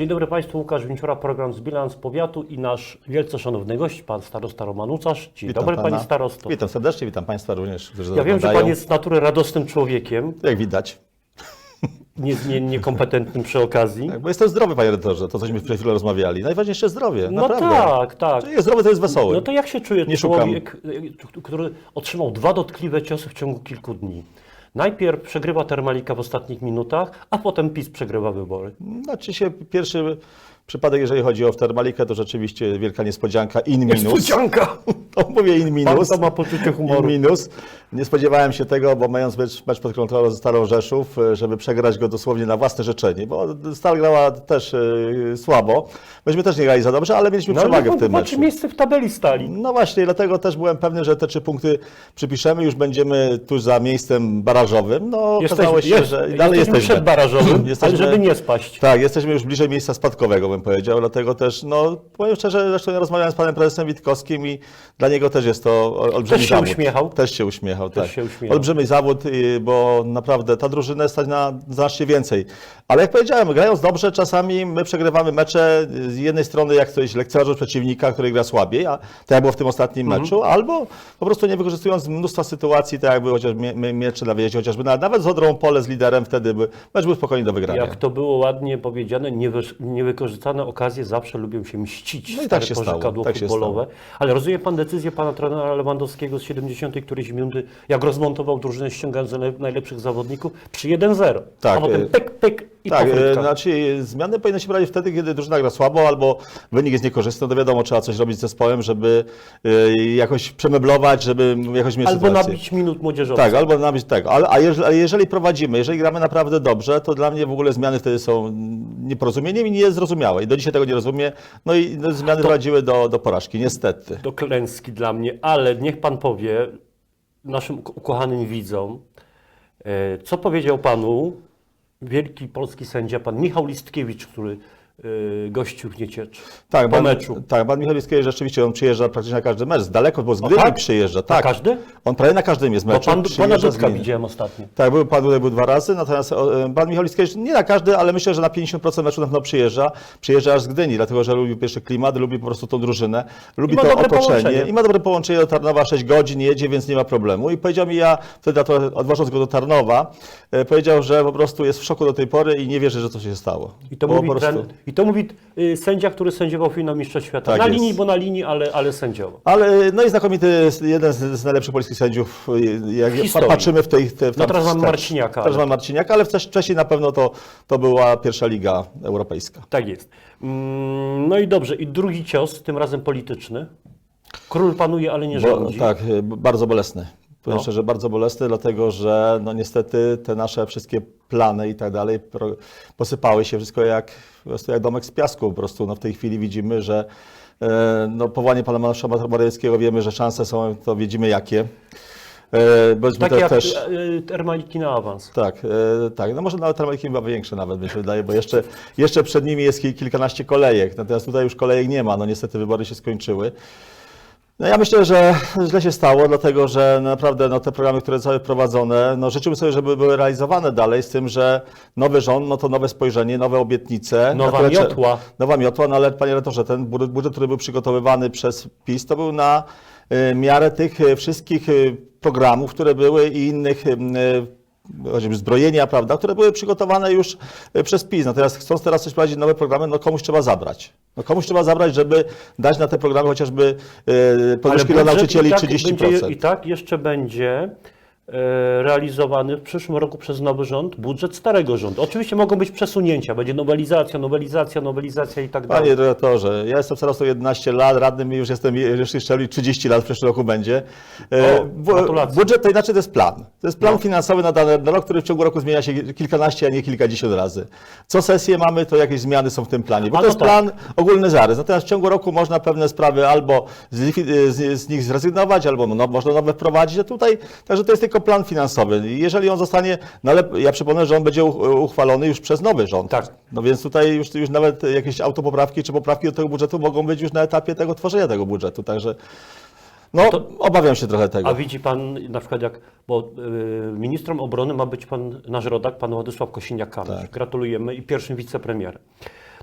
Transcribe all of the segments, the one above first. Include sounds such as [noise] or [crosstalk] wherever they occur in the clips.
Dzień dobry Państwu, Łukasz Winczura, program z Bilans Powiatu i nasz wielce szanowny gość, pan starosta Roman Ucarz. Dzień Witam dobry pana. Panie starosto. Witam serdecznie, witam Państwa również, którzy Ja wiem, że. Pan jest z natury radosnym człowiekiem, Jak widać. [laughs] niezmiennie kompetentnym przy okazji. Tak, bo jestem zdrowy, Panie redaktorze, to cośmy przed chwilą rozmawiali. Najważniejsze zdrowie, No naprawdę. tak, tak. Czyli jest zdrowy, to jest wesoły. No to jak się czuje Nie człowiek, y, który otrzymał dwa dotkliwe ciosy w ciągu kilku dni? Najpierw przegrywa Termalika w ostatnich minutach, a potem PiS przegrywa wybory. Znaczy się pierwszy przypadek, jeżeli chodzi o Termalikę, to rzeczywiście wielka niespodzianka, in minus. Niespodzianka! [laughs] To mówię in Pan minus. to ma poczucie In humoru. minus. Nie spodziewałem się tego, bo mając mecz, mecz pod kontrolą ze Starą Rzeszów, żeby przegrać go dosłownie na własne życzenie, bo Stal grała też e, słabo. Myśmy też nie grali za dobrze, ale mieliśmy No przewagę w tym macie meczu. miejsce w tabeli stali. No właśnie, dlatego też byłem pewny, że te trzy punkty przypiszemy. Już będziemy tuż za miejscem barażowym. No, okazało się, jest- że jesteśmy dalej jesteśmy. przed barażowym, Jesteśmy- ale żeby nie spaść. Tak, jesteśmy już bliżej miejsca spadkowego, bym powiedział. Dlatego też, no, powiem szczerze, zresztą ja rozmawiałem z panem prezesem Witkowskim i dla niego też jest to ol- olbrzymi Też się zawód. uśmiechał? Też się uśmiechał, Też tak. się uśmiechał. Olbrzymi zawód, y, bo naprawdę ta drużyna stać na znacznie więcej. Ale jak powiedziałem, grając dobrze, czasami my przegrywamy mecze z jednej strony, jak ktoś lekceważy przeciwnika, który gra słabiej, a tak jak było w tym ostatnim Mhm. meczu, albo po prostu nie wykorzystując mnóstwa sytuacji, tak jakby chociaż mie- mie- miecze na wyjeździe, chociażby na- nawet z Odrą Pole z liderem, wtedy by mecz był spokojnie do wygrania. Jak to było ładnie powiedziane, niewy- niewykorzystane okazje zawsze lubią się mścić. No i tak się stało, tak się futbolowe. Ale rozumie pan decyzję pana trenera Lewandowskiego z 70 którejś minuty, jak rozmontował drużynę ściągając naj- najlepszych zawodników przy 1-0. Tak, A potem e, pyk, pyk i Tak, e, znaczy zmiany powinny się brać wtedy, kiedy drużyna gra słabo albo wynik jest niekorzystny, to wiadomo, trzeba coś robić z zespołem, żeby e, jakoś przemeblować, żeby jakoś mieć Albo sytuację. nabić minut młodzieżowych. Tak, albo nabić tego. Ale, a jeżeli, a jeżeli prowadzimy, jeżeli gramy naprawdę dobrze, to dla mnie w ogóle zmiany wtedy są nieporozumieniem i niezrozumiałe. I do dzisiaj tego nie rozumiem. No i no, zmiany prowadziły do, do porażki, niestety. do klęski dla mnie, ale niech pan powie naszym uk- ukochanym widzom, e, co powiedział panu wielki polski sędzia, pan Michał Listkiewicz, który e, gościł w Nieciecz Tak, po pan, meczu. Tak, pan Michał rzeczywiście on przyjeżdża praktycznie na każdy mecz. Z daleko, bo z Gdyni tak? przyjeżdża. Tak. każdy? On prawie na każdym jest meczu. pan, pana Dudka widziałem ostatnio. Tak, był, pan tutaj był dwa razy, natomiast e, pan Michał Liskiewicz nie na każdy, ale myślę, że na 50% meczu na pewno przyjeżdża. Przyjeżdża aż z Gdyni, dlatego że lubi pierwszy klimat, lubi po prostu tą drużynę, lubi to otoczenie połączenie. i ma dobre połączenie do Tarnowa, 6 godzin jedzie, więc nie ma problemu. I powiedział mi, ja wtedy to odwożąc go do Tarnowa, e, powiedział, że po prostu jest w szoku do tej pory i nie wierzy, że coś się stało. I to, Bo mówi, po prostu... tren, I to mówi y, sędzia, który sędziował finał Mistrza Świata. Tak na jest. linii, bo na linii, ale, ale sędziował. Ale no i znakomity, jeden z, z najlepszych polskich sędziów, jak historii. patrzymy w tej... W, No teraz tak, Marciniaka, Teraz mamy Marciniaka, ale wcześniej na pewno to, to była pierwsza liga europejska. Tak jest. Mm, No i dobrze, i drugi cios, tym razem polityczny. Król panuje, ale nie Bo, rządzi. tak, y, bardzo bolesny. Powiem No. szczerze, bardzo bolesny, dlatego że no niestety te nasze wszystkie plany i tak dalej posypały się wszystko jak, po prostu jak domek z piasku. Po prostu no w tej chwili widzimy, że e, no, powołanie pana Mariusza Morawieckiego wiemy, że szanse są, to widzimy jakie. E, Bądźmy Tak te- jak też, e, Termaliki na awans. tak, e, tak. No może nawet Termaliki chyba większe nawet, mi się wydaje, bo jeszcze, jeszcze przed nimi jest kil- kilkanaście kolejek, natomiast tutaj już kolejek nie ma, no niestety wybory się skończyły. No ja myślę, że źle się stało, dlatego że naprawdę no, te programy, które zostały wprowadzone, no życzymy sobie, żeby były realizowane dalej, z tym, że nowy rząd, no to nowe spojrzenie, nowe obietnice. Nowa które miotła. Nowa miotła, no ale panie rektorze, ten budżet, który był przygotowywany przez PiS, to był na y, miarę tych y, wszystkich y, programów, które były i innych choćby zbrojenia, prawda, które były przygotowane już y, przez PiS. Natomiast chcąc teraz coś prowadzić nowe programy, no komuś trzeba zabrać. No komuś trzeba zabrać, żeby dać na te programy chociażby y, podwyżki dla nauczycieli i tak 30%. Będzie, I tak jeszcze będzie e, realizowany w przyszłym roku przez nowy rząd budżet starego rządu. Oczywiście mogą być przesunięcia, będzie nowelizacja, nowelizacja, nowelizacja i tak dalej. Panie dyrektorze, ja jestem starostą 11 lat, radnym już jestem jeszcze 30 lat w przyszłym roku będzie. E, O, budżet to inaczej to jest plan. To jest plan No. finansowy na dany na rok, który w ciągu roku zmienia się kilkanaście, a nie kilkadziesiąt razy. Co sesję mamy, to jakieś zmiany są w tym planie, bo A to no jest tak. plan ogólny zarys. Natomiast w ciągu roku można pewne sprawy albo z, z, z nich zrezygnować, albo no, można nowe wprowadzić. A tutaj, także to jest tylko plan finansowy. Jeżeli on zostanie, no ale ja przypomnę, że on będzie uchwalony już przez nowy rząd. Tak. No więc tutaj już, już nawet jakieś autopoprawki czy poprawki do tego budżetu mogą być już na etapie tego tworzenia tego budżetu. Także no, To- obawiam się trochę tego. A widzi pan na przykład jak, bo y, ministrem obrony ma być pan, nasz rodak, pan Władysław Kosiniak-Kamysz. Tak. Gratulujemy i pierwszym wicepremierem.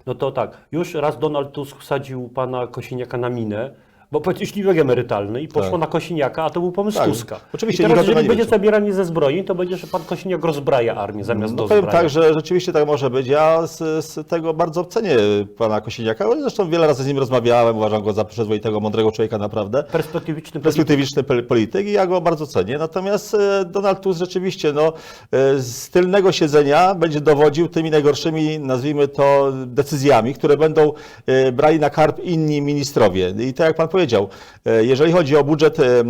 No to tak, już raz Donald Tusk wsadził pana Kosiniaka na minę, bo wiek emerytalny i poszło Tak. na Kosiniaka, a to był pomysł Tak. Tuska. Oczywiście, I teraz, tym jeżeli nie będzie wiedział. zabieranie ze zbrojeń, to będzie, że pan Kosiniak rozbraja armię zamiast No powiem tak, że rzeczywiście tak może być. Ja z, z tego bardzo cenię pana Kosiniaka. Zresztą wiele razy z nim rozmawiałem. Uważam go za przyzwoitego, mądrego człowieka naprawdę. Perspektywiczny polityk. perspektywiczny pol- polityk i ja go bardzo cenię. Natomiast e, Donald Tusk rzeczywiście no, e, z tylnego siedzenia będzie dowodził tymi najgorszymi, nazwijmy to, decyzjami, które będą e, brali na karp inni ministrowie. I tak jak pan powiedział, e, jeżeli chodzi o budżet e, e,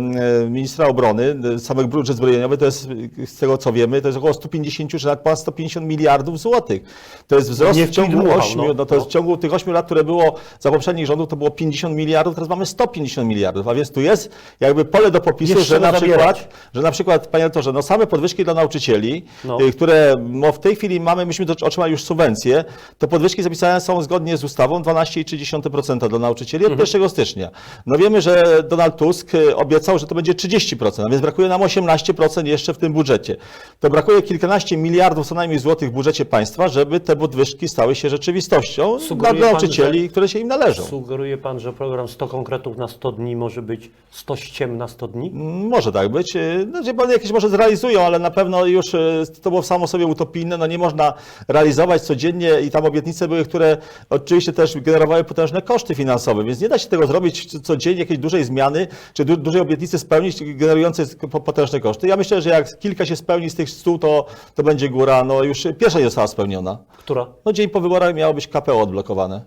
ministra obrony, samych budżet zbrojeniowy, to jest z tego co wiemy, to jest około 150 czy nawet ponad 150 miliardów złotych. To jest wzrost w ciągu wpidmuchał, 8, no. no, to jest w ciągu tych 8 lat, które było za poprzednich rządów, to było 50 miliardów, teraz mamy 150 miliardów, a więc tu jest jakby pole do popisu, Jeszcze że na, zabierać. przykład, że na przykład, panie rektorze, no same podwyżki dla nauczycieli, No. y, które no, w tej chwili mamy, myśmy otrzymali już subwencje, to podwyżki zapisane są zgodnie z ustawą 12,3% dla nauczycieli Mhm. od 1 stycznia. No wiemy, że Donald Tusk y, obiecał, że to będzie 30%, a więc brakuje nam 18% jeszcze w tym budżecie. To brakuje kilkanaście miliardów co najmniej złotych w budżecie państwa, żeby te podwyżki stały się rzeczywistością dla Sugeruje pan, nauczycieli, które się im należą. Sugeruje pan, że program 100 konkretów na 100 dni może być 100 ściem na 100 dni? Może tak być. Znaczy, jakieś może zrealizują, ale na pewno już y, to było samo sobie utopijne. No nie można realizować codziennie i tam obietnice były, które oczywiście też generowały potężne koszty finansowe, więc nie da się tego zrobić c- codziennie, jakiejś dużej zmiany, czy du dużej obietnicy spełnić, generującej po- potężne koszty. Ja myślę, że jak kilka się spełni z tych stu, to, to będzie góra. No już pierwsza nie została spełniona. Która? No dzień po wyborach miało być KPO odblokowane.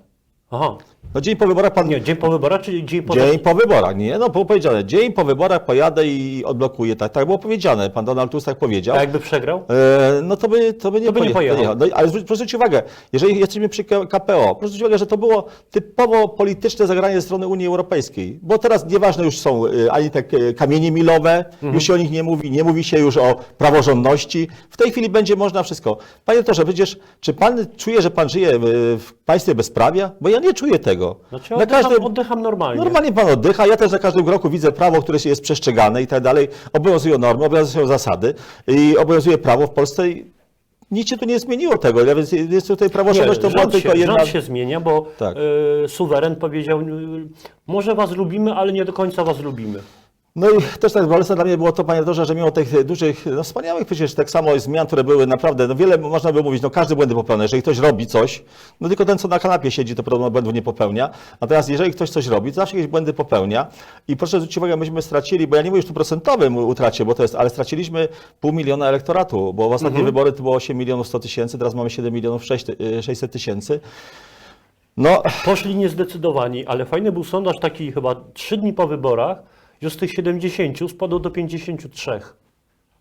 Aha. No dzień po wyborach pan... Nie, dzień po wyborach, czy dzień po... Dzień po wyborach, nie? No było powiedziane, dzień po wyborach pojadę i odblokuję. Tak, tak było powiedziane. Pan Donald Tusk tak powiedział. A jakby przegrał? E, no to by, to by nie, To by nie pojechał. No, ale zwróć- proszę uwagę, jeżeli jesteśmy przy KPO, proszę uwagę, że to było typowo polityczne zagranie ze strony Unii Europejskiej, bo teraz nieważne już są e, ani te kamienie milowe, Mhm. już się o nich nie mówi, nie mówi się już o praworządności. W tej chwili będzie można wszystko. Panie doktorze, przecież czy pan czuje, że pan żyje w państwie bezprawia? Bo ja nie czuję tego. Znaczy oddycham, oddycham normalnie. Normalnie pan oddycha. Ja też za każdym kroku widzę prawo, które się jest przestrzegane i tak dalej. Obowiązują normy, obowiązują zasady i obowiązuje prawo w Polsce. I nic się tu nie zmieniło tego, ja więc jest tutaj praworządność, to była tylko się, jedna... rząd się zmienia, bo Tak. e, suweren powiedział, e, może was lubimy, ale nie do końca was lubimy. No i też tak bolesne dla mnie było to, panie redaktorze, że mimo tych dużych, no wspaniałych przecież tak samo zmian, które były naprawdę, no wiele można by mówić, no każdy błędy popełnia. Jeżeli ktoś robi coś, no tylko ten, co na kanapie siedzi, to podobno błędów nie popełnia. Natomiast jeżeli ktoś coś robi, to zawsze jakieś błędy popełnia. I proszę zwrócić uwagę, myśmy stracili, bo ja nie mówię już tu procentowym utracie, bo to jest, ale straciliśmy pół miliona elektoratu, bo w ostatnie wybory to było 8 milionów 100 tysięcy, teraz mamy 7 milionów 600 tysięcy. No, Poszli niezdecydowani, ale fajny był sondaż taki chyba trzy dni po wyborach, że z tych 70 spadło do 53.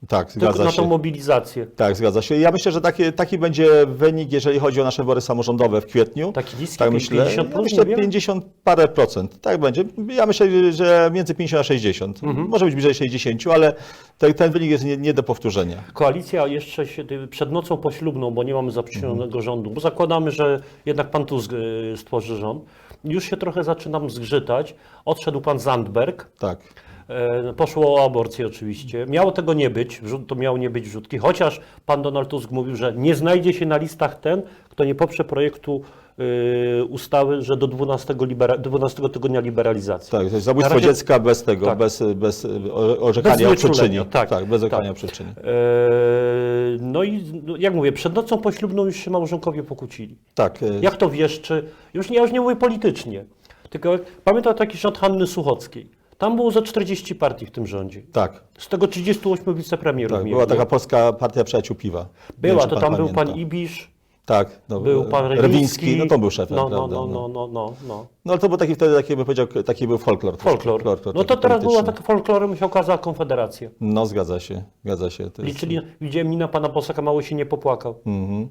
tak, Tylko zgadza na się. tą mobilizację. Tak, zgadza się. Ja myślę, że taki, taki będzie wynik, jeżeli chodzi o nasze wybory samorządowe w kwietniu. Taki niski, tak myślę. 50 ja plus, myślę nie wiem. 50 parę procent. Tak będzie. Ja myślę, że między 50 a 60. Mhm. Może być bliżej 60, ale ten, ten wynik jest nie, nie do powtórzenia. Koalicja jeszcze się przed nocą poślubną, bo nie mamy zaprzysiężonego Mhm. rządu, bo zakładamy, że jednak pan Tusk y, stworzy rząd. Już się trochę zaczynam zgrzytać. Odszedł pan Zandberg. Tak. E, Poszło o aborcję oczywiście. Miało tego nie być, to miało nie być wrzutki, chociaż pan Donald Tusk mówił, że nie znajdzie się na listach ten, kto nie poprze projektu y, ustawy, że do 12, libera, 12 tygodnia liberalizacji. Tak, to jest zabójstwo razie- dziecka bez tego, Tak. bez, bez o- orzekania Bez o przyczynie. tak, tak, bez orzekania tak. o przyczynie. E, No i no, jak mówię, przed nocą poślubną już się małżonkowie pokłócili. Tak. e, Jak to wiesz, czy już nie, ja już nie mówię politycznie, tylko pamiętam taki rząd Hanny Suchockiej. Tam było za 40 partii w tym rządzie. Tak. Z tego 38 wicepremierów. tak. mieli, Była taka polska partia przyjaciół piwa. Była, wiem, to tam był pamięta. pan Ibisz, Tak. No, był pan Rewiński. Rewiński. No to był szefem, no, no, prawda? no, no, no, no, no. No ale to był taki wtedy, taki, bym powiedział, taki był folklor. Folklor. No to teraz była taka folklorem się okazała Konfederacja. No zgadza się, zgadza się. To jest- Liczyli, widziałem Nina pana Bosaka, mało się nie popłakał. Mhm.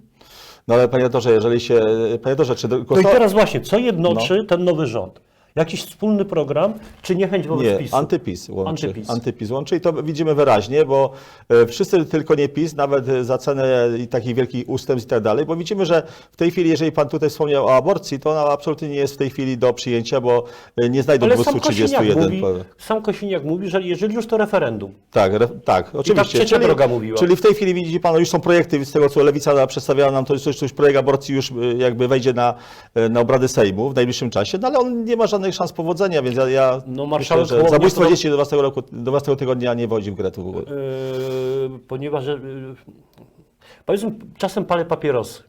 No ale panie doktorze, jeżeli się, panie doktorze, czy No i teraz właśnie, co jednoczy ten nowy rząd? Jakiś wspólny program, czy niechęć wobec Nie, PiSu? antypis łączy. Antypis. Antypis łączy i to widzimy wyraźnie, bo e, wszyscy tylko nie PiS, nawet e, za cenę i takich wielkich ustępstw i tak dalej, bo widzimy, że w tej chwili, jeżeli pan tutaj wspomniał o aborcji, to ona absolutnie nie jest w tej chwili do przyjęcia, bo e, nie znajdą Ale sam Kosiniak, 231. mówi, powie- sam Kosiniak mówi, że jeżeli już to referendum, Tak, re, tak, oczywiście. trzecia droga mówiła. Czyli w tej chwili widzi pan, no już są projekty, z tego co Lewica przedstawiała nam, to już, to już projekt aborcji już y, jakby wejdzie na, na obrady Sejmu w najbliższym czasie, no ale on nie ma żadnych szans powodzenia, więc ja, ja No, myślę, marszałek że Hołownia zabójstwo to- dzieci do 12 roku, do 12 tygodnia nie wodzi w grę tu w ogóle. Yy, ponieważ yy, powiedzmy, czasem palę papierosy.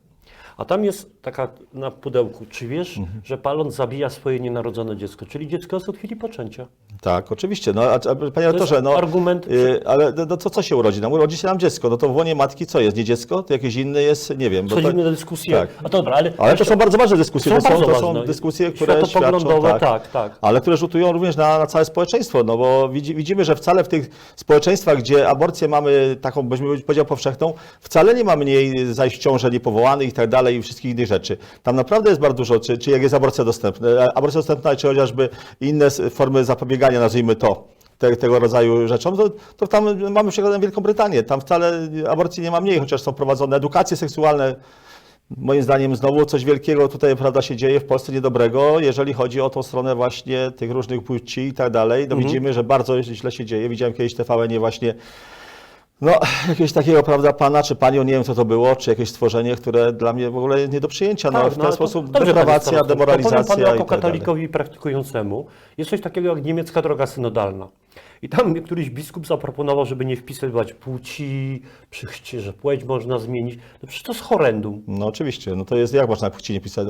A tam jest taka na pudełku, czy wiesz, Mhm. że paląc zabija swoje nienarodzone dziecko, czyli dziecko jest od chwili poczęcia. Tak, oczywiście. No, a, a, panie rektorze, no, argument- y, ale no, co, co się urodzi? No, urodzi się nam dziecko, no to w łonie matki co jest? Nie dziecko? To jakieś inne jest? Nie wiem. bo to- Przechodzimy do dyskusji. tak. A dobra, ale, Ale to są bardzo ważne dyskusje. Są to, są, to są dyskusje, które świadczą, tak, tak. ale które rzutują również na, na całe społeczeństwo, no bo widzi, widzimy, że wcale w tych społeczeństwach, gdzie aborcję mamy taką, byśmy powiedział, powszechną, wcale nie ma mniej zajść w ciążę niepowołanych i tak dalej i wszystkich innych rzeczy. Tam naprawdę jest bardzo dużo, czy, czy jak jest aborcja dostępna, e, aborcja dostępna, czy chociażby inne formy zapobiegania, nazwijmy to, te, tego rodzaju rzeczom, to, to tam mamy przykładem Wielką Brytanię. Tam wcale aborcji nie ma mniej, chociaż są prowadzone edukacje seksualne, Moim zdaniem znowu coś wielkiego tutaj prawda, się dzieje w Polsce niedobrego, jeżeli chodzi o tą stronę właśnie tych różnych płci i tak dalej. No widzimy, że bardzo źle się dzieje. Widziałem kiedyś TVN właśnie no, [sighs] jakiegoś takiego, prawda, pana czy panią, nie wiem co to było, czy jakieś stworzenie, które dla mnie w ogóle nie do przyjęcia. No, Tak, w no, ten to- sposób panie deprawacja, starosto. To demoralizacja Powiem panu i jako tak dalej. katolikowi praktykującemu, jest coś takiego jak niemiecka droga synodalna. I tam któryś biskup zaproponował, żeby nie wpisywać płci, przy że płeć można zmienić. No przecież to jest horrendum. No oczywiście, no to jest, jak można płci nie pisać?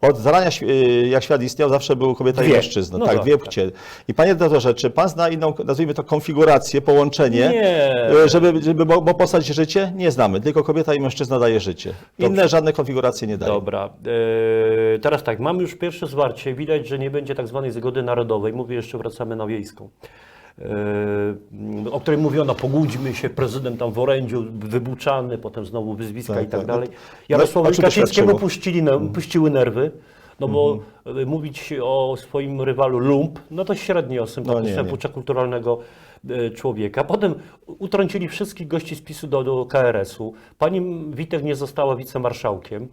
Od zarania, y, jak świat istniał, zawsze był kobieta i Dwie. mężczyzna. No tak, tak, dwie tak. płcie. I panie doktorze, czy pan zna inną, nazwijmy to konfigurację, połączenie, Nie. y, żeby, żeby mo- mo- postać życie? Nie znamy, tylko kobieta i mężczyzna daje życie. Inne żadne konfiguracje nie dają. Dobra, e, teraz tak, mamy już pierwsze zwarcie. Widać, że nie będzie tak zwanej zgody narodowej. Mówię, jeszcze wracamy na wiejską. E, o której mówiono, pogódźmy się, prezydent tam w orędziu wybuczany, potem znowu wyzwiska Tak, i tak tak. dalej. No, Jarosławowi a czy Kaczyńskiemu puścili, ne, puściły nerwy, no bo e, mówić o swoim rywalu lump, no to średnio sympatyczne No kulturalnego e, człowieka. Potem utrącili wszystkich gości z PiSu do, do KRS-u. Pani Witek nie została wicemarszałkiem.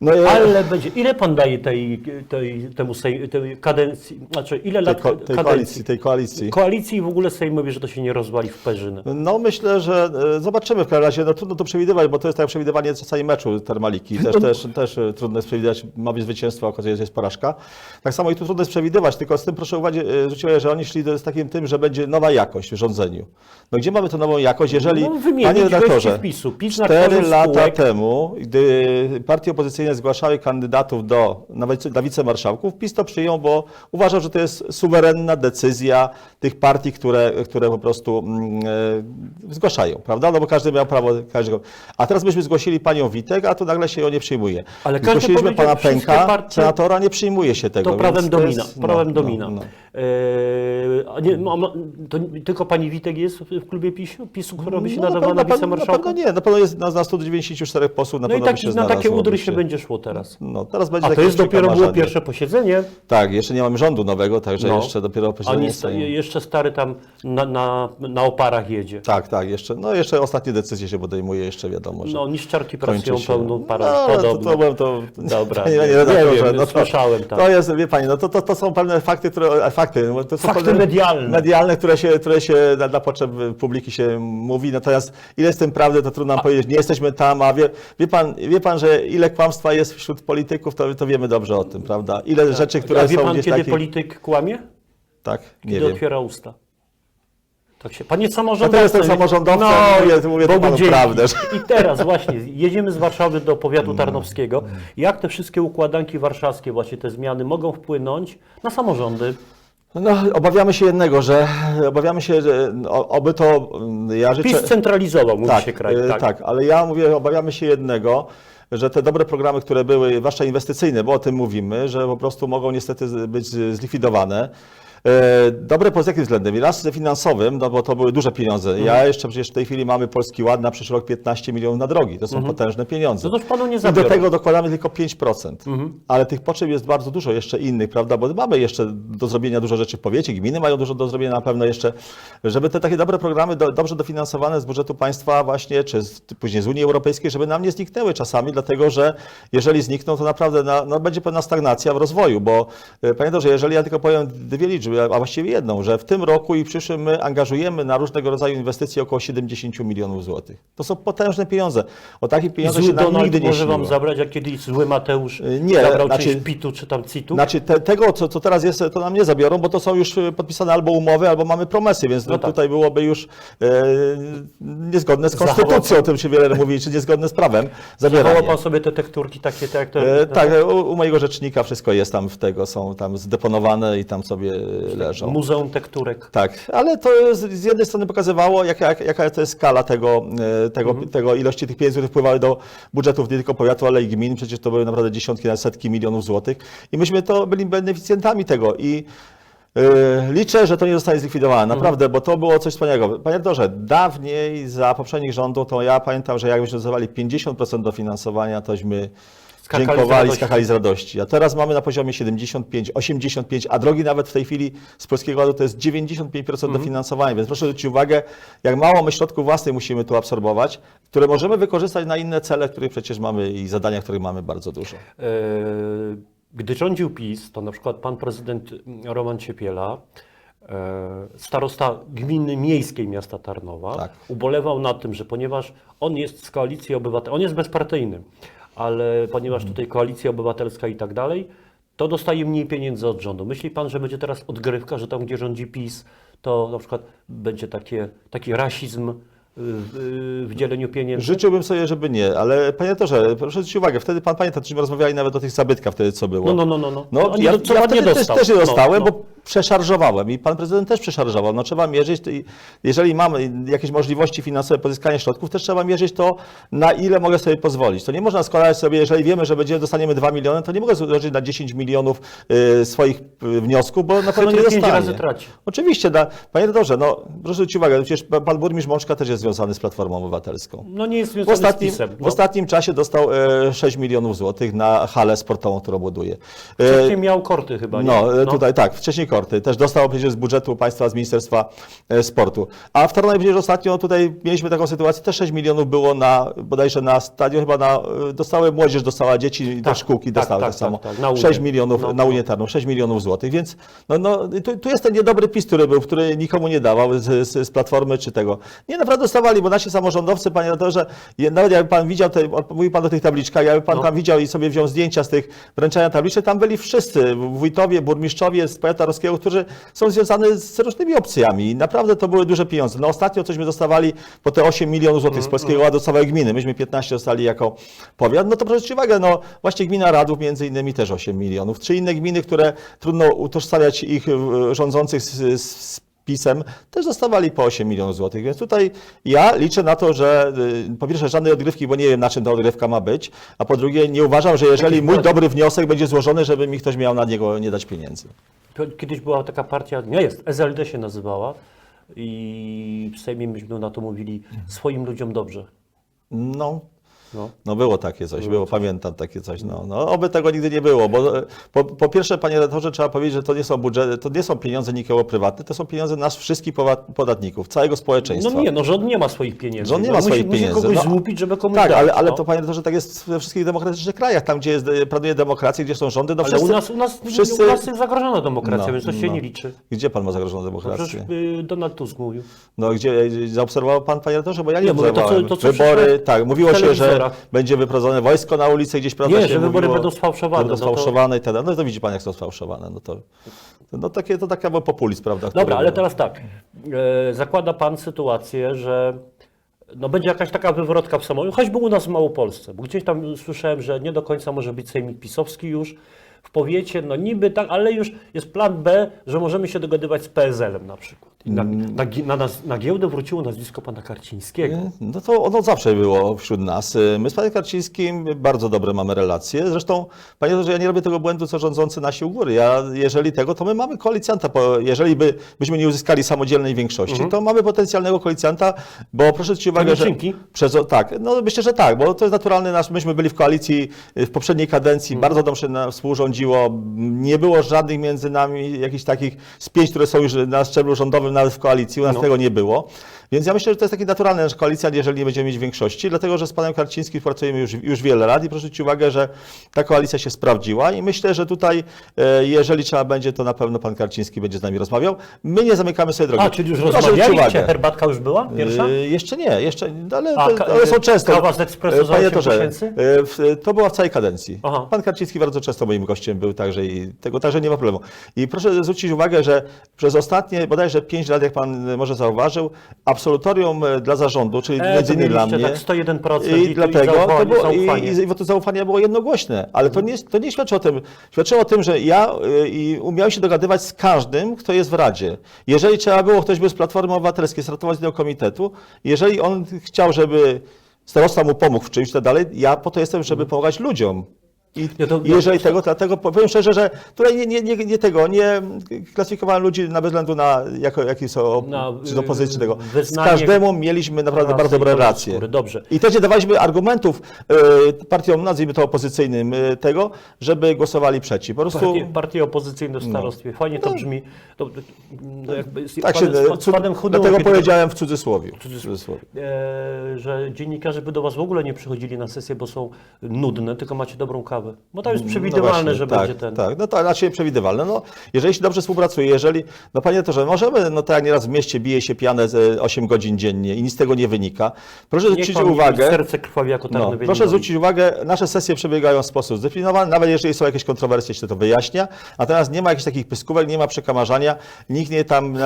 No, Ale będzie. Ile pan daje tej, tej, temu sej, tej kadencji, znaczy ile tej, lat ko- tej koalicji, tej koalicji. Koalicji i w ogóle Sejmowi, że to się nie rozwali w perzynę. No myślę, że e, zobaczymy w każdym razie. No trudno to przewidywać, bo to jest tak przewidywanie czasami meczu Termaliki. Też, też, też e, trudno jest przewidywać, ma być zwycięstwo, a okazuje się, że jest porażka. Tak samo i tu trudno jest przewidywać, tylko z tym proszę uwagi, e, uwagę, że oni szli do- z takim tym, że będzie nowa jakość w rządzeniu. No gdzie mamy tę nową jakość, jeżeli, No, panie redaktorze, wpisu. PiS na cztery tworzą lata spółek. temu, gdy partie opozycyjne zgłaszały kandydatów do, na wice- na wicemarszałków, PiS to przyjął, bo uważał, że to jest suwerenna decyzja tych partii, które, które po prostu e, zgłaszają, prawda? No bo każdy miał prawo każdego. A teraz myśmy zgłosili panią Witek, a tu nagle się ją nie przyjmuje. Ale każdy Zgłosiliśmy pana Pęka, partie- senatora, nie przyjmuje się tego. To prawem to domina. jest- prawem no, domina. no, no. Eee, a nie, no, no, to tylko pani Witek jest w, klubie PiSu, PiSu która by się No, na nadawała na na pewno- Na wicemarszałka? pewno nie, na pewno jest na, na 194 posłów, na No i pewno by tak, się na takie udry by się będzie szło teraz. No, teraz będzie A to jest dopiero było pierwsze posiedzenie. Tak, jeszcze nie mamy rządu nowego, także No. jeszcze dopiero posiedzenie Sejmu. jeszcze stary tam na, na, na oparach jedzie. Tak, tak, jeszcze, no jeszcze ostatnie decyzje się podejmuje, jeszcze wiadomo, że No, niszczarki pracują się. pełną No, parą. to, podobno. to, to, to, Dobra, [laughs] panie nie- redaktorze, nie wiem, no to, słyszałem, tak. To jest, wie pani, no to, to, to są pewne fakty, które, a, fakty, no to są Fakty medialne. medialne, które się, które się na, na potrzeb publiki się mówi, natomiast ile w tym prawdy, to trudno nam powiedzieć, nie jesteśmy tam, a wie, wie, pan, wie pan, że ile kłamstwa jest wśród polityków, to, to wiemy dobrze o tym, prawda? Ile rzeczy, które A wie są pan, gdzieś kiedy takie... polityk kłamie? Tak, nie Kiedy wiem. otwiera usta. Tak się. Panie A samorządowcy. to jestem samorządowcem, mówię, mówię to Bogu panu dzięki. prawdę. I teraz właśnie, jedziemy z Warszawy do powiatu Mm. tarnowskiego. Jak te wszystkie układanki warszawskie, właśnie te zmiany mogą wpłynąć na samorządy? No, obawiamy się jednego, że obawiamy się, że oby to mm, ja życzę. PiS centralizował, mówi tak, się kraj. e, Tak. tak, ale ja mówię, obawiamy się jednego, że te dobre programy, które były, zwłaszcza inwestycyjne, bo o tym mówimy, że po prostu mogą niestety być zlikwidowane. E, Dobre pod jakim względem? Raz finansowym, no bo to były duże pieniądze. Mhm. Ja jeszcze przecież w tej chwili mamy Polski Ład na przyszły rok 15 milionów na drogi. To są potężne pieniądze. No to panu nie I do tego dokładamy tylko 5%. Mhm. Ale tych potrzeb jest bardzo dużo jeszcze innych, prawda? Bo mamy jeszcze do zrobienia dużo rzeczy w powiecie, gminy mają dużo do zrobienia na pewno jeszcze, żeby te takie dobre programy do, dobrze dofinansowane z budżetu państwa właśnie, czy z, później z Unii Europejskiej, żeby nam nie zniknęły czasami, dlatego że jeżeli znikną, to naprawdę na, no, będzie pewna stagnacja w rozwoju, bo e, pamiętam, że jeżeli ja tylko powiem dwie liczby, a właściwie jedną, że w tym roku i w przyszłym my angażujemy na różnego rodzaju inwestycje około 70 milionów złotych. To są potężne pieniądze. O takich pieniądzach się nam nigdy nie może wam śniło. zabrać, jak kiedyś zły Mateusz Y, nie, zabrał znaczy- część PIT-u czy tam CIT-u? Znaczy te, tego, co, co teraz jest, to nam nie zabiorą, bo to są już e, podpisane albo umowy, albo mamy promesy, więc No no tak. tutaj byłoby już e, niezgodne z Zachował konstytucją, o tym się wiele mówi, czy niezgodne z prawem Zachował zabieranie. pan sobie te tekturki takie, te, jak te... E, tak, u, u mojego rzecznika wszystko jest tam w tego, są tam zdeponowane i tam sobie leżą. Muzeum tekturek. Tak, ale to z, jednej strony pokazywało, jaka, jak- jaka to jest skala tego, e, tego, Mhm. tego ilości tych pieniędzy, które wpływały do budżetów nie tylko powiatu, ale i gmin. Przecież to były naprawdę dziesiątki, nawet setki milionów złotych. I myśmy to byli beneficjentami tego. I e, liczę, że to nie zostanie zlikwidowane. Mhm. Naprawdę, bo to było coś wspaniałego. Panie doktorze, dawniej za poprzednich rządów, to ja pamiętam, że jakbyśmy dostawali 50% dofinansowania, tośmy Skakali z dziękowali, radości. skakali z radości. A teraz mamy na poziomie 75, 85, a drogi nawet w tej chwili z Polskiego Ładu to jest 95% Mhm. dofinansowania. Więc proszę zwrócić uwagę, jak mało my środków własnych musimy tu absorbować, które możemy wykorzystać na inne cele, których przecież mamy i zadania, których mamy bardzo dużo. E, Gdy rządził PiS, to na przykład pan prezydent Roman Ciepiela, e, starosta gminy miejskiej miasta Tarnowa, Tak. ubolewał nad tym, że ponieważ on jest z koalicji obywatelskiej, on jest bezpartyjny, ale ponieważ tutaj koalicja obywatelska i tak dalej, to dostaje mniej pieniędzy od rządu. Myśli pan, że będzie teraz odgrywka, że tam, gdzie rządzi PiS, to na przykład będzie takie, taki rasizm y, w, w dzieleniu pieniędzy? Życzyłbym sobie, żeby nie, ale panie doktorze, proszę zwrócić uwagę, wtedy pan pamięta, żeśmy rozmawiali nawet o tych zabytkach wtedy, co było. No, no, no, no. no. No, ja, do- co ja pan nie wtedy też, dostał? też nie No, dostałem, no. bo przeszarżowałem i pan prezydent też przeszarżował. No trzeba mierzyć, jeżeli mamy jakieś możliwości finansowe pozyskania środków, też trzeba mierzyć to, na ile mogę sobie pozwolić. To nie można składać sobie, jeżeli wiemy, że będziemy, dostaniemy 2 miliony, to nie mogę złożyć na 10 milionów y, swoich y, wniosków, bo na pewno nie dostanie. razy traci. Oczywiście, da, panie doktorze, no proszę zwrócić uwagę, przecież pan burmistrz Mączka też jest związany z Platformą Obywatelską. No nie jest W związany ostatnim, z PiSem. w No. ostatnim czasie dostał e, 6 milionów złotych na halę sportową, którą buduje. E, Wcześniej miał korty chyba, nie? no, e, tutaj tak, wcześniej korty. Też dostał przecież z budżetu państwa, z Ministerstwa e, Sportu. A w Tarnowie przecież ostatnio tutaj mieliśmy taką sytuację, też 6 milionów było na, bodajże na stadion, chyba na, e, dostały młodzież, dostała dzieci do Tak, szkółki, tak, dostały tak, tak, samo. tak, tak, na Unię. 6 milionów, No, na. Unię Tarnów, 6 milionów złotych, więc no, no, tu, tu jest ten niedobry PiS, który był, który nikomu nie dawał z, z, z Platformy czy tego. Nie, naprawdę dostawali, bo nasi samorządowcy, panie redaktorze, nawet jakby pan widział, te, mówił pan o tych tabliczkach, jakby pan No. tam widział i sobie wziął zdjęcia z tych wręczania tabliczek, tam byli wszyscy, wójtowie, burmistrzowie z powiatu tarnowskiego, którzy są związani z różnymi opcjami i naprawdę to były duże pieniądze. No ostatnio cośmy dostawali po te 8 milionów złotych z Polskiego Ładu całej gminy, myśmy 15 dostali jako powiat, no to proszę zwrócić uwagę, no właśnie gmina Radów między innymi też 8 milionów. Trzy inne gminy, które trudno utożsamiać ich e, rządzących z, z PiSem, też dostawali po 8 milionów złotych. Więc tutaj ja liczę na to, że y, po pierwsze żadnej odgrywki, bo nie wiem na czym ta odgrywka ma być, a po drugie nie uważam, że jeżeli mój dobry wniosek będzie złożony, żeby mi ktoś miał na niego nie dać pieniędzy. Kiedyś była taka partia, nie jest, SLD się nazywała i w Sejmie myśmy na to mówili swoim ludziom dobrze. No, No. No było takie coś, było, pamiętam takie coś. No, no, oby tego nigdy nie było, bo po, po pierwsze, panie redaktorze, trzeba powiedzieć, że to nie są budżety, to nie są pieniądze nikogo prywatne, to są pieniądze nas wszystkich podatników, całego społeczeństwa. no nie, no rząd nie ma swoich pieniędzy. Rząd nie no, ma musi, swoich musi pieniędzy. kogoś No, złupić, żeby komuś Tak, dać. ale, ale no. to panie redaktorze, tak jest we wszystkich demokratycznych krajach, tam gdzie jest, e, panuje demokracja, gdzie są rządy, no Ale wszyscy, u nas, u, nas, wszyscy- u nas jest zagrożona demokracja, No, więc to się no. nie liczy. Gdzie pan ma zagrożoną No demokrację? przecież y, Donald Tusk mówił. No gdzie e, zaobserwował pan, panie redaktorze, bo ja nie, Nie, mówię, to, co- obserwowałem. to, co Wybory, tak, mówiło się, że będzie wyprowadzone wojsko na ulicę gdzieś, prawda, Nie, że wybory będą sfałszowane, Będą no to- sfałszowane i tak dalej. No to widzi pan, jak są sfałszowane. No to, no takie, to był populizm, prawda? Dobra, ale teraz tak. E, zakłada pan sytuację, że no będzie jakaś taka wywrotka w samolocie, choćby u nas w Małopolsce, bo gdzieś tam słyszałem, że nie do końca może być sejmik pisowski już w powiecie, no niby tak, ale już jest plan B, że możemy się dogadywać z PSL-em na przykład. Na, na, gi- na, nas- na giełdę wróciło nazwisko pana Karcińskiego. No to ono zawsze było wśród nas. My z panem Karcińskim bardzo dobre mamy relacje. Zresztą, panie doktorze, ja nie robię tego błędu, co rządzący nasi u góry. Ja, jeżeli tego, to my mamy koalicjanta. Jeżeli by, byśmy nie uzyskali samodzielnej większości, to mamy potencjalnego koalicjanta, bo proszę zwrócić uwagę, że... Przez, tak, no myślę, że tak, bo to jest naturalny nasz, myśmy byli w koalicji y, w poprzedniej kadencji, bardzo dobrze nam współrządziło, nie było żadnych między nami jakichś takich spięć, które są już na szczeblu rządowym, nawet w koalicji, u nas No. tego nie było. Więc ja myślę, że to jest taki naturalny nasz koalicja, jeżeli nie będziemy mieć większości, dlatego że z panem Karcińskim pracujemy już, już wiele lat i proszę zwrócić uwagę, że ta koalicja się sprawdziła i myślę, że tutaj, e, jeżeli trzeba będzie, to na pewno pan Karciński będzie z nami rozmawiał. My nie zamykamy sobie drogi. A, czyli już Proszę rozmawialiście? Herbatka już była pierwsza? Y, Jeszcze nie, jeszcze, ale, A, to, ale są często. kawa z ekspresu za Panie 8 doktorze, tysięcy? w- To była w całej kadencji. Aha. Pan Karciński bardzo często moim gościem był, także i tego także nie ma problemu. I proszę zwrócić uwagę, że przez ostatnie bodajże 5 lat, jak pan może zauważył, absolutorium y, dla zarządu, czyli E, między innymi dla mnie. tak 101% i, I, dlatego i zaufanie, to było, zaufanie. i, i, to zaufanie było jednogłośne, ale to nie, to nie świadczy o tym. Świadczyło o tym, że ja y, i umiałem się dogadywać z każdym, kto jest w Radzie. Jeżeli trzeba było, ktoś był z Platformy Obywatelskiej, startować tego komitetu, jeżeli on chciał, żeby starosta mu pomógł w czymś, to dalej, ja po to jestem, żeby pomagać ludziom. I. Nie, to- jeżeli tego, dlatego powiem szczerze, że tutaj nie, nie, nie, nie tego, nie klasyfikowałem ludzi na bez względu na jako, jaki są, Na, czy do opozycji, czy tego. Z każdemu mieliśmy naprawdę bardzo dobre relacje. skóry. Dobrze. I też nie dawaliśmy argumentów y, partiom, nazwijmy to opozycyjnym, y, tego, żeby głosowali przeciw. Po prostu Partie, partie opozycyjne w starostwie. Fajnie to brzmi. To, no jakby z, tak się, z, z panem Chudym dlatego powiedziałem w cudzysłowie. W cudzysłowie. e, że dziennikarze by do was w ogóle nie przychodzili na sesję, bo są nudne, tylko macie dobrą kawę. Bo tam jest przewidywalne, No właśnie, że tak, będzie ten. Tak, no to raczej przewidywalne. No, jeżeli się dobrze współpracuje, jeżeli, no panie to, że możemy, no tak jak nieraz w mieście bije się pianę z 8 godzin dziennie i nic z tego nie wynika. Proszę Niech zwrócić uwagę. serce krwawi jako No, Tarnowie proszę zwrócić uwagę, nasze sesje przebiegają w sposób zdyscyplinowany, nawet jeżeli są jakieś kontrowersje, się to wyjaśnia, natomiast nie ma jakichś takich pyskówek, nie ma przekamarzania, nikt nie tam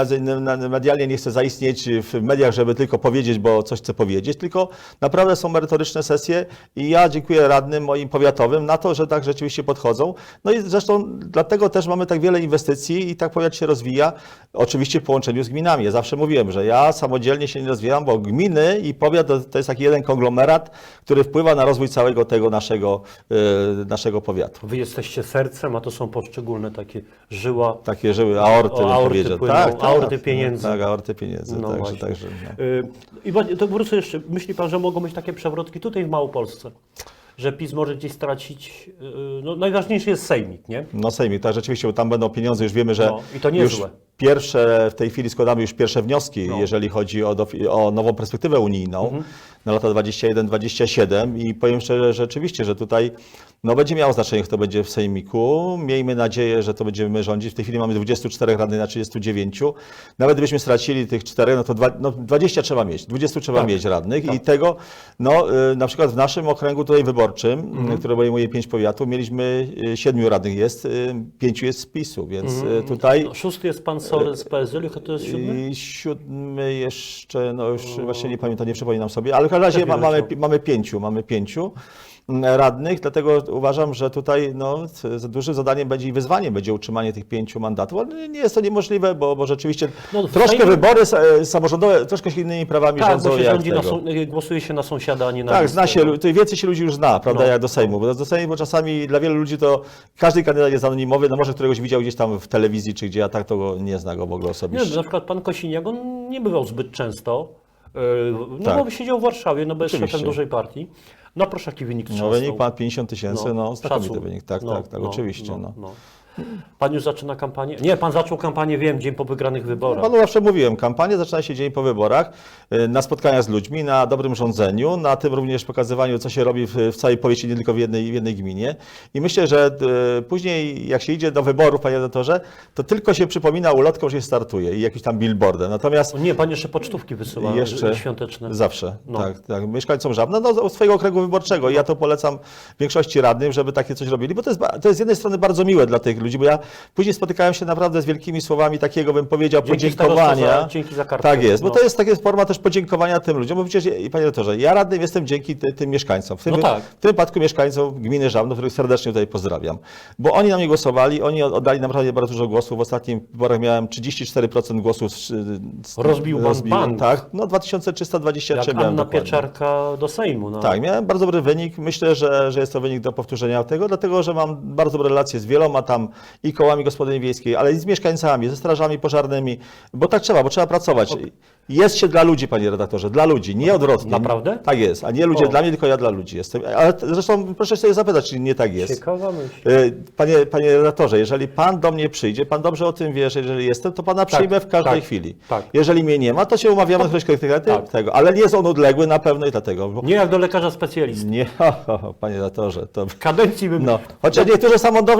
medialnie nie chce zaistnieć w mediach, żeby tylko powiedzieć, bo coś chce powiedzieć, tylko naprawdę są merytoryczne sesje i ja dziękuję radnym moim powiatowym na to, że tak rzeczywiście podchodzą. No i zresztą dlatego też mamy tak wiele inwestycji i tak powiat się rozwija, oczywiście w połączeniu z gminami. Ja zawsze mówiłem, że ja samodzielnie się nie rozwijam, bo gminy i powiat to, jest taki jeden konglomerat, który wpływa na rozwój całego tego naszego, y, naszego powiatu. Wy jesteście sercem, a to są poszczególne takie żyła. Takie żyły aorty, O, aorty płyną, aorty pieniędzy. Tak, aorty pieniędzy. No także, także, no. Y, I to wrócę jeszcze. Myśli pan, że mogą być takie przewrotki tutaj w Małopolsce? Że PiS może gdzieś stracić. y, No, najważniejszy jest sejmik, nie? No Sejmik, tak rzeczywiście, bo tam będą pieniądze, już wiemy, że No, i to już niezłe. pierwsze, w tej chwili składamy już pierwsze wnioski, No. jeżeli chodzi o, o nową perspektywę unijną Mhm. Na lata 21-27 i powiem szczerze, rzeczywiście, że tutaj no, będzie miało znaczenie, kto będzie w Sejmiku. Miejmy nadzieję, że to będziemy rządzić. W tej chwili mamy 24 radnych na 39. Nawet gdybyśmy stracili tych czterech, no to dwa, no 20 trzeba mieć, 20 trzeba Tak. mieć radnych i tego, no y, na przykład w naszym okręgu tutaj wyborczym, y, który obejmuje pięć powiatów, mieliśmy y, siedmiu radnych jest, y, pięciu jest z PiSu, więc y, tutaj No, szósty jest pan Soren z PSL, a to jest siódmy? i siódmy jeszcze, no już właśnie nie pamiętam, nie przypominam sobie, ale każdym razie ma, mamy, mamy pięciu, mamy pięciu mm, radnych, dlatego uważam, że tutaj no, dużym zadaniem będzie i wyzwaniem będzie utrzymanie tych pięciu mandatów, ale nie jest to niemożliwe, bo, bo rzeczywiście No, troszkę Sejmie- wybory sa- samorządowe troszkę się innymi prawami Tak, rządzą bo się rządzi na, głosuje się na sąsiada, a nie na Tak, listę, zna się, no. tutaj więcej się ludzi już zna, prawda, No. jak do Sejmu, bo do Sejmu czasami dla wielu ludzi to każdy kandydat jest anonimowy, no może któregoś widział gdzieś tam w telewizji czy gdzie, a tak to nie zna go w ogóle Nie, osobiście. na przykład pan Kosiniak, on nie bywał zbyt często, no Tak. bo siedział w Warszawie, no bo jest Oczywiście. szefem dużej partii. No proszę, jaki wynik No trzasnął. wynik ponad 50 tysięcy, no, znakomity szacun. wynik, tak, No, tak, tak, no, oczywiście. No, no. Pan już zaczyna kampanię? Nie, pan zaczął kampanię, wiem, dzień po wygranych wyborach. Panu zawsze mówiłem, kampania zaczyna się dzień po wyborach, y, na spotkaniach z ludźmi, na dobrym rządzeniu, na tym również pokazywaniu, co się robi w, w całej powieści, nie tylko w jednej, w jednej gminie. I myślę, że y, później, jak się idzie do wyborów, panie redaktorze, to tylko się przypomina ulotką, że się startuje i jakimś tam billboardem. Natomiast O Nie, pan jeszcze pocztówki wysyła Jeszcze świąteczne. Zawsze, No. tak, tak. Mieszkańcom Żabna, no, z swojego okręgu wyborczego. I ja to polecam większości radnych, żeby takie coś robili, bo to jest, ba- to jest z jednej strony bardzo miłe dla tych, takich ludzi, bo ja później spotykałem się naprawdę z wielkimi słowami takiego, bym powiedział, Dzięki podziękowania. za- dzięki za kartkę. Tak jest, bo No. to jest taka forma też podziękowania tym ludziom, bo przecież, panie rektorze, ja radnym jestem dzięki ty, tym mieszkańcom. W tym, No tak. w tym wypadku mieszkańcom gminy Żabno, których serdecznie tutaj pozdrawiam. Bo oni na mnie głosowali, oni oddali naprawdę bardzo dużo głosów. W ostatnim wyborach miałem 34% głosów. Z, z, Rozbił pan rozbiłem, bank. Tak, no 2323 Jak miałem Anna dokładnie. Pieczarka do Sejmu. No. Tak, miałem bardzo dobry wynik. Myślę, że, że jest to wynik do powtórzenia tego, dlatego że mam bardzo dobre relacje z wieloma tam i kołami gospodyni wiejskiej, ale i z mieszkańcami, ze strażami pożarnymi, bo tak trzeba, bo trzeba pracować. Jest się dla ludzi, panie redaktorze, dla ludzi, nie odwrotnie. Naprawdę? Tak jest, a nie ludzie O. dla mnie, tylko ja dla ludzi jestem. Ale zresztą proszę sobie zapytać, czy nie tak jest. Ciekawa myśl. E, Panie, panie redaktorze, jeżeli pan do mnie przyjdzie, pan dobrze o tym wie, że jeżeli jestem, to pana przyjmę w każdej tak, chwili. tak. Jeżeli mnie nie ma, to się umawiamy na Tak. tak. tego, ale nie jest on odległy na pewno i dlatego. Bo Nie jak do lekarza specjalisty. nie, [laughs] panie redaktorze, to... W kadencji bym No, chociaż niektórzy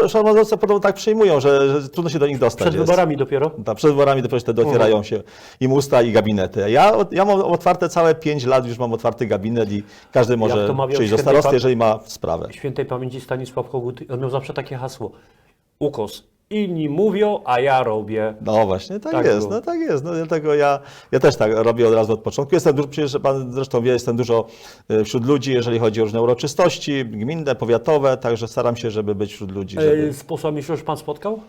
samorządowcy tak przyjmują, że, że trudno się do nich dostać. przed jest. wyborami dopiero. Tak, przed wyborami dopiero wtedy otwierają się im usta i gabinety. Ja, ja mam otwarte całe 5 lat, już mam otwarty gabinet i każdy może mawiał przyjść do starosty, jeżeli ma sprawę. Świętej pamięci Stanisław Kogut, on miał zawsze takie hasło. Ukos. Inni mówią, a ja robię. No właśnie, tak, Tak jest, było. no tak jest. No, dlatego ja, ja też tak robię od razu od początku. Jestem dużo, przecież pan zresztą wie, jestem dużo e, wśród ludzi, jeżeli chodzi o różne uroczystości, gminne, powiatowe, także staram się, żeby być wśród ludzi. Żeby... E, Z posłami się już pan spotkał?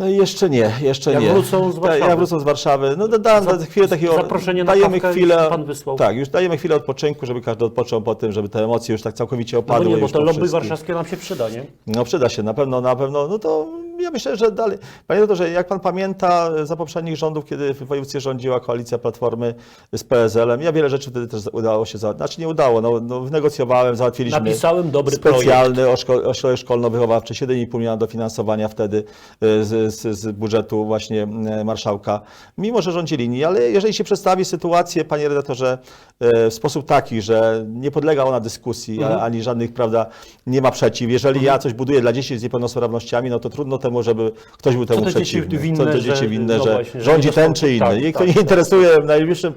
E, Jeszcze nie, jeszcze Jak nie. wrócą z Ja- Warszawy. Z Warszawy. No da- Zap- chwilę takiego. zaproszenie na dajemy kawkę chwilę. pan wysłał. Tak, już dajemy chwilę odpoczynku, żeby każdy odpoczął po tym, żeby te emocje już tak całkowicie No bo opadły. nie, bo to lobby warszawskie nam się przyda, nie? No przyda się, na pewno, na pewno. No to ja myślę, że dalej. Panie doktorze, jak pan pamięta za poprzednich rządów, kiedy w województwie rządziła koalicja Platformy z PSL-em, ja wiele rzeczy wtedy też udało się załatwić. Znaczy nie udało, no, no wynegocjowałem, załatwiliśmy. Napisałem dobry projekt. specjalny oszko- ośrodek szkolno-wychowawczy, 7,5 miliona dofinansowania wtedy y, z, z, z budżetu właśnie y, marszałka, mimo że rządzili inni. Ale jeżeli się przedstawi sytuację, panie redaktorze, w sposób taki, że nie podlega ona dyskusji, Mhm. ani żadnych, prawda, nie ma przeciw. Jeżeli ja coś buduję dla dzieci z niepełnosprawnościami, no to trudno temu, żeby ktoś był temu przeciwny. winne, Co te że- dzieci winne, no że właśnie, że rządzi ten czy inny. tak, to tak, nie tak. interesuje w najmniejszym,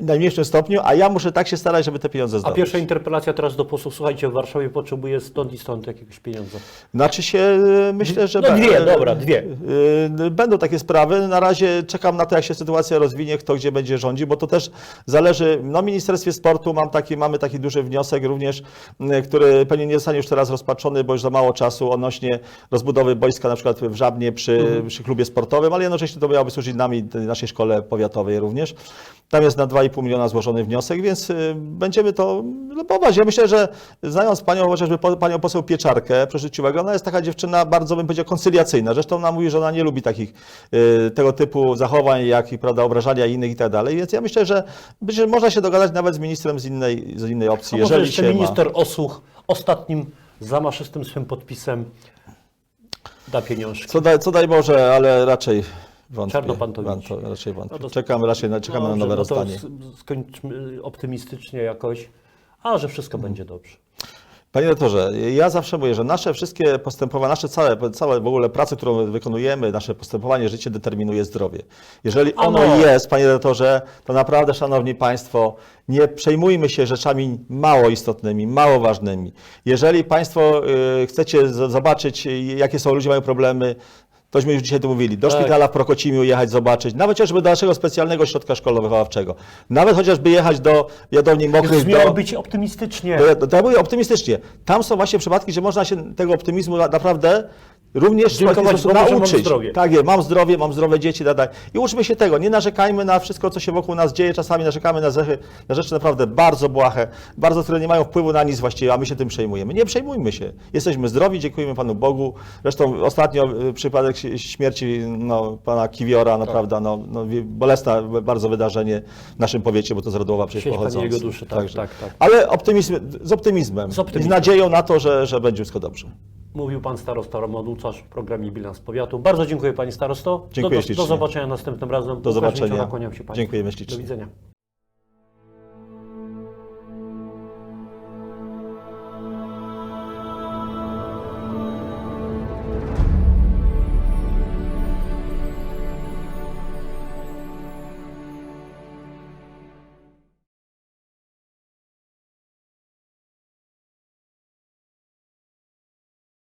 najmniejszym stopniu, a ja muszę tak się starać, żeby te pieniądze A zdobyć. pierwsza interpelacja teraz do posłów. Słuchajcie, w Warszawie potrzebuje stąd i stąd jakiegoś pieniądza. Znaczy się, e, myślę, że... No dwie, dobra, dwie. e, Będą takie sprawy. Na razie czekam na to, jak się sytuacja rozwinie, kto gdzie będzie rządził, bo to też zależy... No, w Ministerstwie Sportu mam taki, mamy taki duży wniosek również, który pewnie nie zostanie już teraz rozpatrzony, bo już za mało czasu odnośnie rozbudowy boiska na przykład w Żabnie przy, Mhm. przy klubie sportowym, ale jednocześnie to miałoby służyć nami, naszej szkole powiatowej również. Tam jest na 2,5 miliona złożony wniosek, więc y, będziemy to lobować. Ja myślę, że znając panią, chociażby panią poseł Pieczarkę przeżyciowego, ona jest taka dziewczyna bardzo, bym powiedział, koncyliacyjna. Zresztą ona mówi, że ona nie lubi takich y, tego typu zachowań, jak i, prawda, obrażania innych i tak dalej. Więc ja myślę, że że można się dogadać nawet z ministrem z innej, z innej opcji, A jeżeli jeszcze się minister Osłuch ostatnim zamaszystym swym podpisem da pieniążki. Co daj, co daj Boże, ale raczej wątpię. Czarno pan to Wątpię, widzi. raczej wątpię. No to- Czekamy, raczej na, czekamy na Dobrze, nowe no to rozdanie. s- skończmy optymistycznie jakoś, a że wszystko będzie dobrze. Panie rektorze, ja zawsze mówię, że nasze wszystkie postępowania, nasze całe, całe w ogóle prace, którą wykonujemy, nasze postępowanie, życie determinuje zdrowie. Jeżeli ono Ano. jest, panie rektorze, to naprawdę, szanowni państwo, nie przejmujmy się rzeczami mało istotnymi, mało ważnymi. Jeżeli państwo y, chcecie z- zobaczyć, y, jakie są ludzie mają problemy, Tośmy już dzisiaj tu mówili, do Tak. szpitala w Prokocimiu jechać, zobaczyć, nawet chociażby do naszego specjalnego ośrodka szkolno-wychowawczego, nawet chociażby jechać do jadowni mokrych, Więc do, miało być optymistycznie. to ja, to ja mówię optymistycznie. Tam są właśnie przypadki, gdzie można się tego optymizmu na- naprawdę również Dziękować że mam nauczyć. zdrowie. Tak jest, mam zdrowie, mam zdrowe dzieci, tak, tak. I uczmy się tego. Nie narzekajmy na wszystko, co się wokół nas dzieje. Czasami narzekamy na rzeczy, na rzeczy naprawdę bardzo błahe, bardzo, które nie mają wpływu na nic właściwie, a my się tym przejmujemy. Nie przejmujmy się. Jesteśmy zdrowi, dziękujemy Panu Bogu. Zresztą ostatnio y, przypadek śmierci no, Pana Kiwiora, naprawdę, no, no, wi- bolesne bardzo wydarzenie w naszym powiecie, bo to z Radłowa przecież pochodzące. jego duszy, tak, tak, tak. Ale optymizm, z optymizmem. Z optymizmem. I z nadzieją na to, że, że będzie wszystko dobrze. Mówił pan starosta Roman Łuczarz w programie Bilans Powiatu. Bardzo dziękuję panie starosto. Dziękuję do, do, do zobaczenia następnym razem. Do Łukasz zobaczenia. Kłaniam się państwu. Dziękujemy ślicznie. Do widzenia.